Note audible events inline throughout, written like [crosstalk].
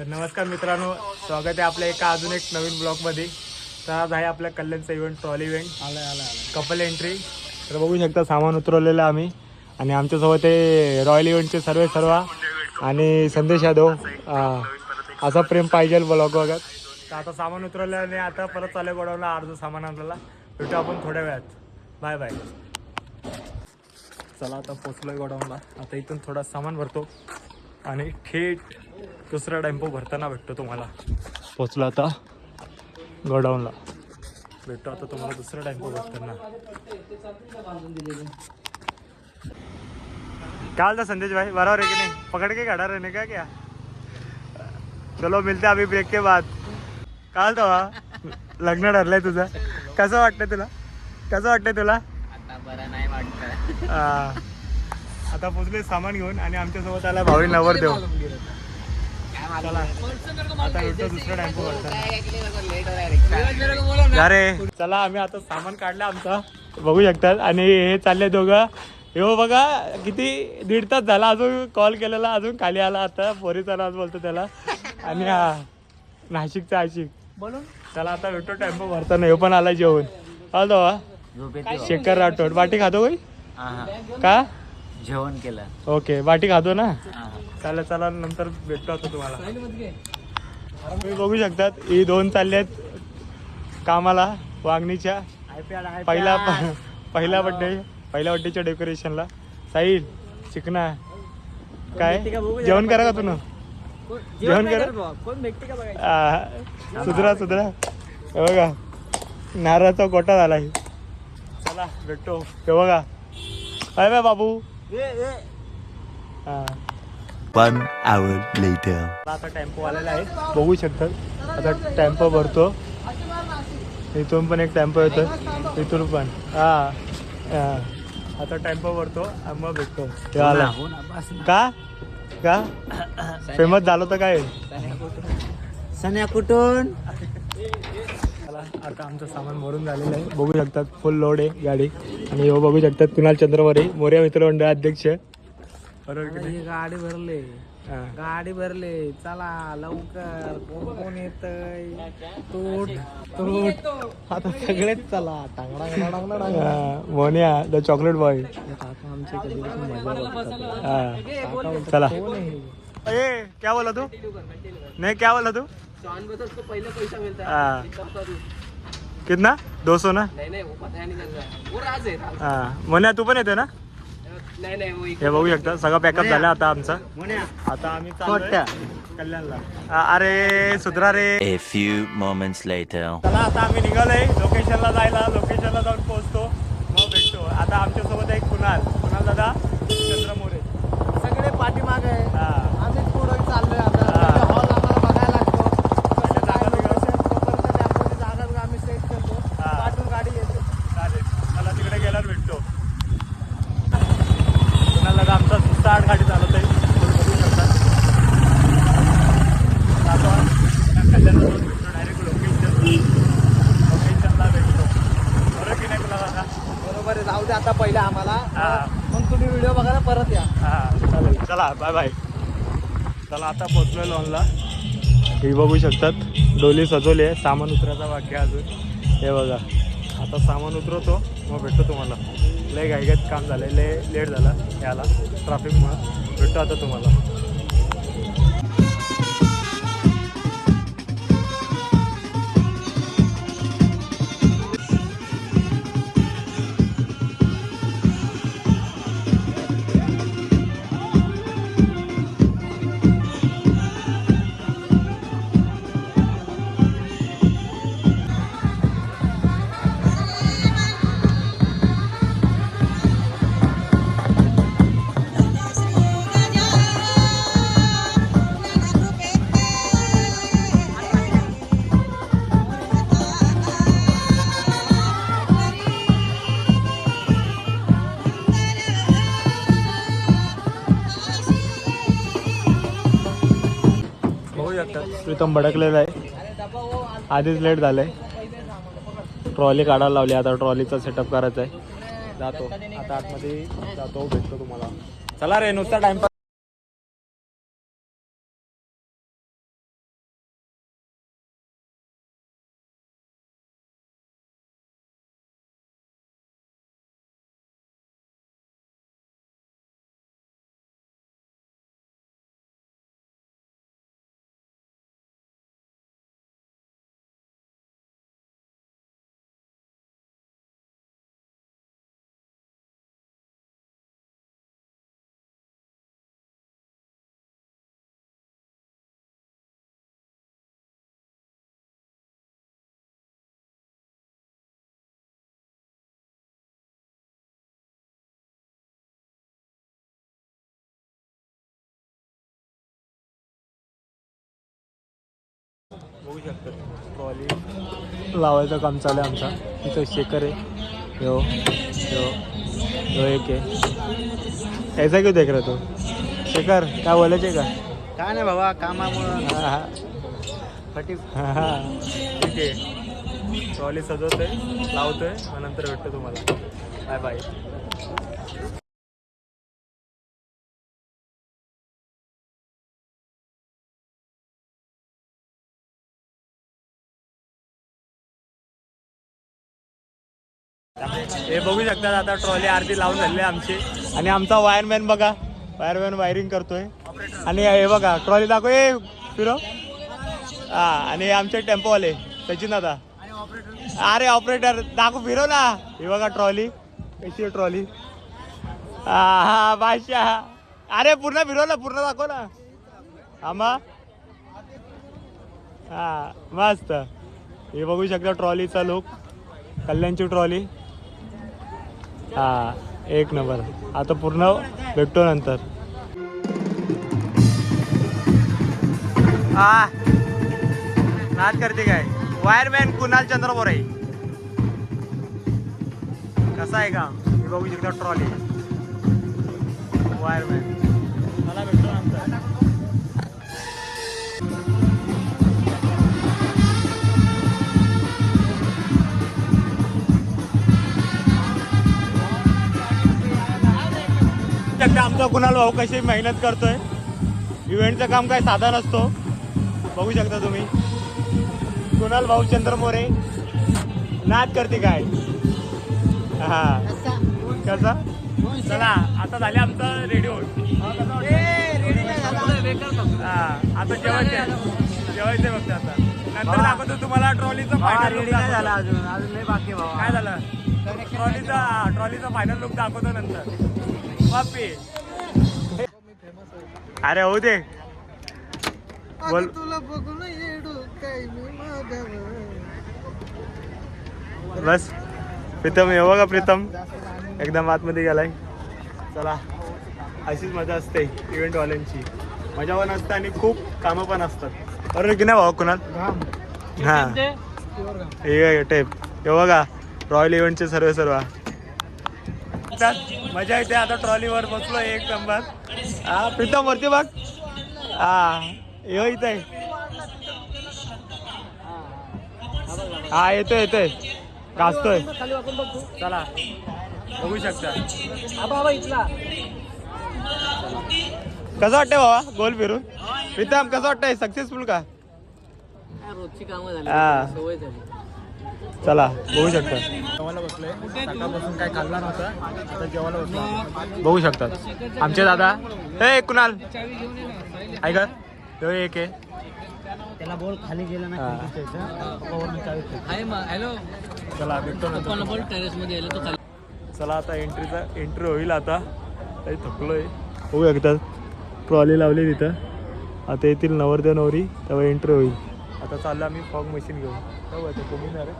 तर नमस्कार मित्रांनो स्वागत आहे आपल्या एका अजून एक नवीन ब्लॉगमध्ये. तर आज आहे आपल्या कल्याणचा इव्हेंट ट्रॉली इव्हेंट आलाय आलाय आलाय. कपल एंट्री तर बघू शकता सामान उतरवलेलं आम्ही. आणि आमच्यासोबत आहे रॉयल इव्हेंटचे सर्व सर्व आणि संदेश यादव. हा. असा प्रेम पाहिजे ब्लॉग बघत. तर आता सामान उतरवलं आणि आता परत चालू गोडावला अर्ध सामान आणलेला. भेटू आपण थोड्या वेळात. बाय बाय चला आता पोचलोय गोडाऊनला. आता इथून थोडा सामान भरतो. आणि थेट दुसरा टेम्पो भरताना भेटतो तुम्हाला. पोचलो आता. गोडाऊनला. भेटतो आता तुम्हाला दुसरा टेम्पो भरताना. क्या हाल था संदेश भाई? बराबर है कि नहीं? पकड़ के खड़ा रहने का क्या? चलो मिलते हैं अभी ब्रेक के बाद. काल तो लग्न ठरलंय तुझं. कसं वाटतंय तुला? कसं वाटतंय तुला? आता बरं नाही वाटत. आता पोचले सामान घेऊन आणि आमच्यासोबत आला भावी नवर देव चला आता भेटतो दुसरा टेम्पो करता अरे चला आम्ही आता सामान काढलं आमचा. बघू शकतात. आणि हे चालले दोघं. हो बघा किती दीड तास झाला. अजून कॉल केलेला अजून खाली आला आता. पोरीचा नाच बोलतो त्याला. आणि हा नाशिकचा आशिक. बोलून? चला आता भेटतो टेम्पो भरताना हे पण आला जेवण आलो हा शेखर राठोड. बाटी खातो काही का? जेवण केलं. ओके बाटी खातो ना? चला चला नंतर भेटतो आता तुम्हाला. तुम्ही बघू शकतात ही दोन चालले आहेत कामाला वागणीच्या पहिला पहिला बड्डे पहिल्या बड्डेच्या डेकोरेशनला साहिल चिकना. काय? जेवण करा का तुला जेवण करा. सुधरा सुधरा. हे बघा नारळाचा गोटा झालाय चला भेटतो. हे बघा. काय बाय बाबू. हा One hour later. आता टेम्पो आलेला आहे. बघू शकतात आता टेम्पो भरतो. इथून पण एक टेम्पो येतो इथून पण. हा. हा. आता टेम्पो भरतो. मग भेटतो. हे आला. का? का? [coughs] फेमस झालो तर काय? सन्या कुठून? आता आमचं सामान भरून झालेलं आहे. बघू शकतात फुल लोड आहे गाडी. आणि हो बघू शकतात कुणाल चंद्रवरे मोर्या मित्रमंडळ अध्यक्ष. बरोबर? गाडी भरले. गाडी भरले. चला लवकर. कोण कोण येत तूट तूट आता सगळेच चला. टांगडा मोन्या द चॉकलेट बॉय आमचे. हा. चला? ए क्या बोला तू? नहीं क्या बोला तू? पहिले पैसा कितना? दो सौ ना? नाही नाही वो पता नहीं चल रहा है। वो राज है राज। हा। मोन्या तू पण येते ना? नाही नाही वो हे बघू शकता सगळं पॅकअप झालं आता आमचं. आता आम्ही चाललोय. कल्याणला. आ, अरे सुधरा रे. A few moments later. चला आता आम्ही निघालोय. लोकेशनला जायला लोकेशनला जाऊन पोहोचतो. मग भेटतो. आता आमच्यासोबत एक कुणाल. कुणाल दादा? चंद्र मोरे सगळे पाठीमाग आहे. हा आम्ही पुढे चाललोय आता हा. हॉल आम्हाला बघायला लागतो पहिले जागा बिगा- तोपर्यंत टेम्पोची जागा बिगा आम्ही सेट करतो हा. पाठून गाडी येते चालेल चला तिकडे गेल्यावर भेटतो कुणाल दादा आमचा सुस्ता आठ गाडी चालवत आहे तुम्ही बघू शकता आता कल्याणला जाऊन भेटतो डायरेक्ट लोकेशन लोकेशनला भेटतो बरं की नाही कुणाल दादा आहे जाऊ दे आता पहिले आम्हाला. हा. मग तुम्ही व्हिडिओ बघायला परत या. हा चालेल. चला बाय बाय चला आता पोचलोय लॉनला ही बघू शकतात. डोली सजवली आहे. सामान उतरायचा वाक्य अजून. हे बघा. आता सामान उतरवतो. मग भेटतो तुम्हाला. लय घाईघाईत काम झालं लय लेट झाला याला. ट्रॅफिकमुळं भेटतो आता तुम्हाला. एकदम भडकलेलं भडकलेला आहे. आधीच लेट झालंय. ट्रॉली काढायला लावली आता ट्रॉलीचा सेटअप करायचा आहे जातो. आता आतमध्ये जातो भेटतो तुम्हाला. चला रे नुसता टाइमपास बघू शकता. ट्रॉली लावायचं काम चालू आहे आमचा. इथं शेकर आहे. यो यो यो एक आहे. ऐसा क्यों देख रहा तू? शेखर काय बोलायचे का? काय नाही बाबा कामामुळं. हा, हा. फटी हा, हा. ठीक आहे. ट्रॉली सजवतोय लावतोय मग नंतर भेटतो तुम्हाला. Bye bye. हे बघू शकतात आता ट्रॉली आरती लावून झाली आहे आमची. आणि आमचा वायरमॅन बघा. वायरमॅन वायरिंग करतोय. आणि हे बघा ट्रॉली दाखव. ए फिरो. हा आणि आमचे टेम्पोवाले सचिन दादा अरे ऑपरेटर दाखव फिरो ना. हे बघा ट्रॉली. कशी आहे ट्रॉली? हा हा बादशाह. अरे पूर्ण फिरव ना पूर्ण दाखव ना आम्हा हा मस्त. हे बघू शकता ट्रॉलीचा लोक कल्याणची ट्रॉली. हा एक नंबर. आता पूर्ण भेटतो नंतर. हा. नाच करते काय? वायरमॅन कुणाल चंद्र बोरे कसा आहे का बघू शकता ट्रॉली. वायरमॅन मला भेटतो नंतर. आमचा कुणाल भाऊ कशी मेहनत करतोय? इव्हेंटचं काम काय साधा नसतो. बघू शकता तुम्ही. कुणाल भाऊ चंद्र मोरे. नाच करते काय? हा. कसा? चला आता झाले आमचं रेडिओ हा आता जेवायचं. जेवायचं फक्त आता. नंतर दाखवतो तुम्हाला ट्रॉलीचं फायनल रेडी नाही झाला अजून. अजून लय बाकी काय झालं? ट्रॉलीचा ट्रॉलीचा फायनल लुक दाखवतो नंतर. बापी अरे होऊ दे. बोल. तुला बघून येडू काय मी. बस. प्रीतम हे बघा प्रीतम. एकदम आतमध्ये गेलाय. चला. अशीच मजा असते इव्हेंटवाल्यांची. मजा पण असते आणि खूप कामं पण असतात. बरोबर की नाही भाऊ कुणाल? हा. हे टेप हे बघा. रॉयल इव्हेंटचे सर्व सर्व. त्यात मजा येते. आता ट्रॉलीवर बसलो एक नंबर. हा प्रीतम वरती बघ. हा यो इथं. हा येतोय येतोय. तू चला. बघू शकता. कसं वाटतंय बाबा गोल फिरून? प्रीतम कसं वाटतंय? सक्सेसफुल का? रोजची कामं झाली. सवय झाली. चला बघू शकता. जेवायला बसलोय. सकाळपासून काय खाल्ला नव्हता. आता जेवायला बसलो बघू शकतात. आमचे दादा. हे कुणाल? ऐका एक आहे. त्याला बोल खाली गेला ना हा. हॅलो. चला भेटतो नंतर पप्पाला बोल टेरेस मध्ये यायला तो खाली चला आता एंट्रीचा एंट्री होईल आता. काही थकलोय. होऊ एकदा. ट्रॉली लावली तिथं. आता येतील नवरदेव नवरी तेव्हा एंट्री होईल. आता चाललो आम्ही फॉग मशीन घेऊन. हो आता तुम्ही ना रे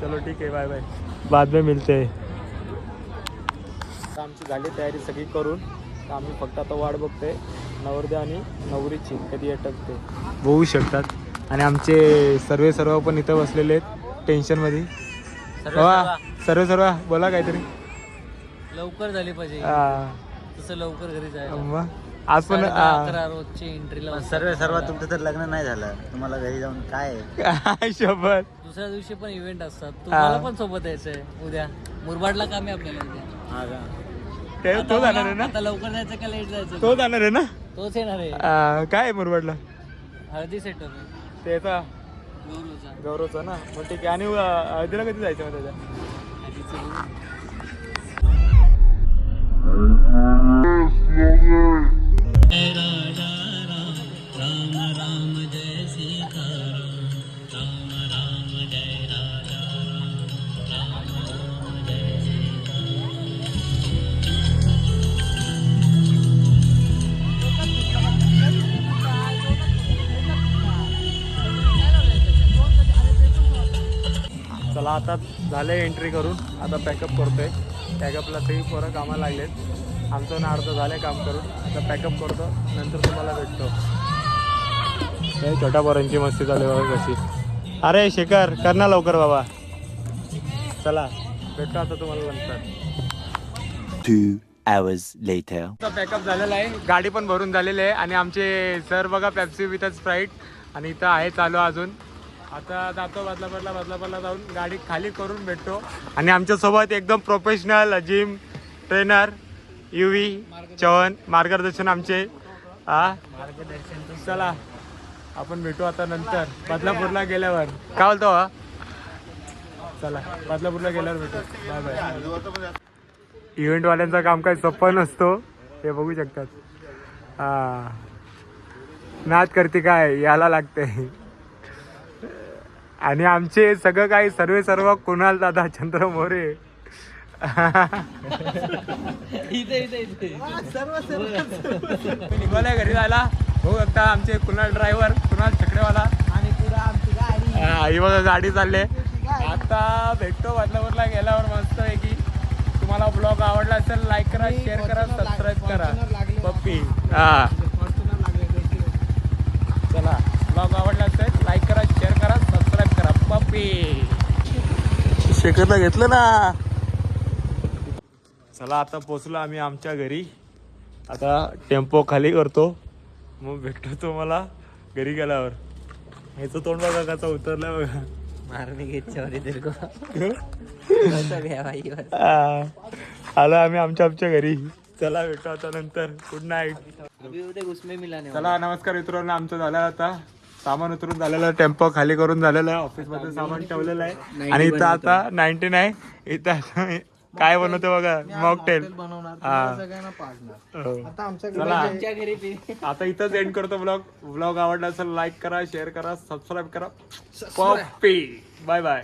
चलो ठीक आहे बाय बाय बाद में मिलते हैं. आमची झाली तयारी सगळी करून. तर आम्ही फक्त आता वाट बघतोय. नवरदेव आणि नवरीची कधी अटकते. बघू शकतात. आणि आमचे सर्वे सर्व पण इथं बसलेले आहेत टेन्शनमध्ये वा सर्व सर्व. बोला काहीतरी. लवकर झाली पाहिजे. हा, तसं लवकर घरी जायला मग? आज पण रोजची एंट्रीला सर्व सर्व तुमचं तर लग्न नाही झालं. तुम्हाला घरी जाऊन काय? काय [laughs] शपथ. दुसऱ्या दिवशी पण इव्हेंट असतात. तुम्हाला पण सोबत यायचंय उद्या. मुरबाडला काम आहे आपल्याला उद्या. हा का? ते तो जाणार आहे ना? आता लवकर जायचं का लेट जायचं? तो जाणार आहे ना? तोच येणार आहे. आ, काय आहे मुरबाडला? हळदी सेटर त्याचा? गौरवचा. गौरवचा ना? मग ठीक आहे. आणि अ, हळदीला कधी जायचं मग त्याच्या? हळदीचं चला आता झालं एंट्री करून. आता पॅकअप करतोय. पॅकअपला सगळी पोरं कामाला लागलेत. आमचं ना अर्ध झालं काम करून. आता पॅकअप करतो. नंतर तुम्हाला भेटतो. छोट्या पोरांची मस्ती आहे बघा कशी. अरे शेखर कर ना लवकर बाबा. चला भेटतो आता तुम्हाला नंतर. Hours later. पॅकअप झालेला आहे. गाडी पण भरून झालेली आहे. आणि आमचे सर बघा पेप्सी विथ स्प्राईट आणि इथं आहे चालू अजून. आता जातो बदलापूरला बदलापूरला जाऊन गाडी खाली करून भेटतो. आणि आमच्यासोबत एकदम professional gym trainer U V मार्गदर्शन आमचे. चला आपण भेटू आता नंतर. बदलापूरला गेल्यावर. काय बोलतो चला बदलापूरला गेल्यावर भेटू. Bye bye. इव्हेंटवाल्यांचं काम काही सोपं नसतो. हे बघू शकतात. हां नाच करते काय? याला लागते. आणि आमचे सगळं काही सर्वे सर्व कुणाल दादा चंद्र मोरे. निघालोय घरी जायला. बघू शकता आमचे कुणाल ड्रायव्हर कुणाल छकडेवाला आणि पुढे आमची गाडी. हा, ही बघा गाडी चालले. आता भेटतो बदलापूरला गेल्यावर मस्त आहे की तुम्हाला ब्लॉग आवडला असेल लाईक करा शेअर करा सबस्क्राईब करा. पप्पी. हा. चला ब्लॉग आवडला असेल लाईक करा शेअर करा सबस्क्राईब करा पप्पी शेखरला घेतलं ना. चला आता पोचलो आम्ही आमच्या घरी. आता टेम्पो खाली करतो. मग भेटतो तुम्हाला घरी गेल्यावर. ह्याचं तोंड बघा कसा उतरलं बघा. मारने की इच्छा होती तेरे को कसं घ्या भाई बस. आ, आलो आम्ही आमच्या आमच्या घरी. चला भेटू आता नंतर. गुड नाईट मिला चला नमस्कार मित्रांनो आमचं झालं आता. सामान उतरून झालेलं आहे टेम्पो खाली करून झालेलं आहे ऑफिसमध्ये सामान ठेवलेलं आहे. आणि इथं आता नाईन्टी नाईन इथं आता काय बनवतो बघा मॉकटेल बनवणार हा. आता इथंच एंड करतो ब्लॉग ब्लॉग आवडला असेल लाईक करा शेअर करा सबस्क्राईब करा. पप्पी बाय बाय